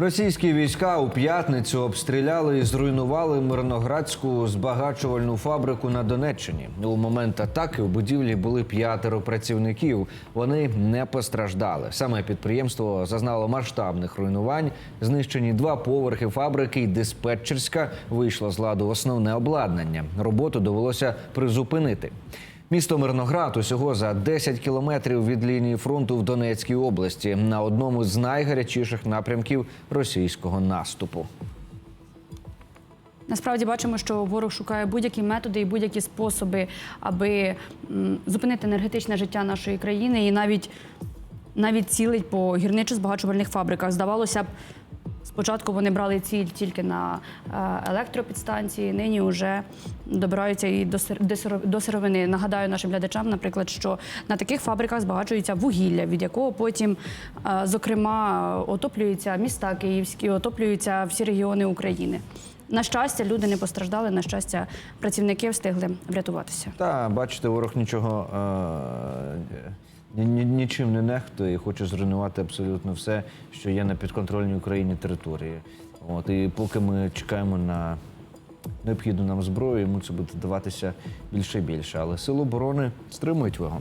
Російські війська у п'ятницю обстріляли і зруйнували мирноградську збагачувальну фабрику на Донеччині. У момент атаки у будівлі були п'ятеро працівників. Вони не постраждали. Саме підприємство зазнало масштабних руйнувань. Знищені два поверхи фабрики. і Диспетчерська вийшло з ладу основне обладнання. Роботу довелося призупинити. Місто Мирноград усього за 10 кілометрів від лінії фронту в Донецькій області на одному з найгарячіших напрямків російського наступу. Насправді бачимо, що ворог шукає будь-які методи і будь-які способи, аби зупинити енергетичне життя нашої країни і навіть, навіть цілить по гірничо-збагачувальних фабриках. Здавалося б, спочатку вони брали ціль тільки на е, електропідстанції, нині вже добираються і до сир- до сиро- до сировини. Нагадаю нашим глядачам, наприклад, що на таких фабриках збагачується вугілля, від якого потім, е, зокрема, отоплюються міста київські, отоплюються всі регіони України. На щастя, люди не постраждали. На щастя, працівники встигли врятуватися. Та бачите, ворог нічого е, ні- ні- нічим не нехтує і хоче зруйнувати абсолютно все, що є на підконтрольній Україні території. От і поки ми чекаємо на необхідну нам зброю, йому це буде даватися більше і більше. Але сили оборони стримують його.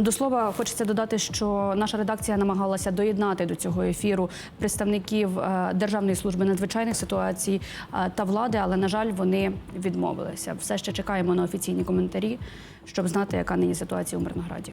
До слова, хочеться додати, що наша редакція намагалася доєднати до цього ефіру представників е, Державної служби надзвичайних ситуацій е, та влади, але на жаль, вони відмовилися. Все ще чекаємо на офіційні коментарі, щоб знати, яка нині ситуація у Мирнограді.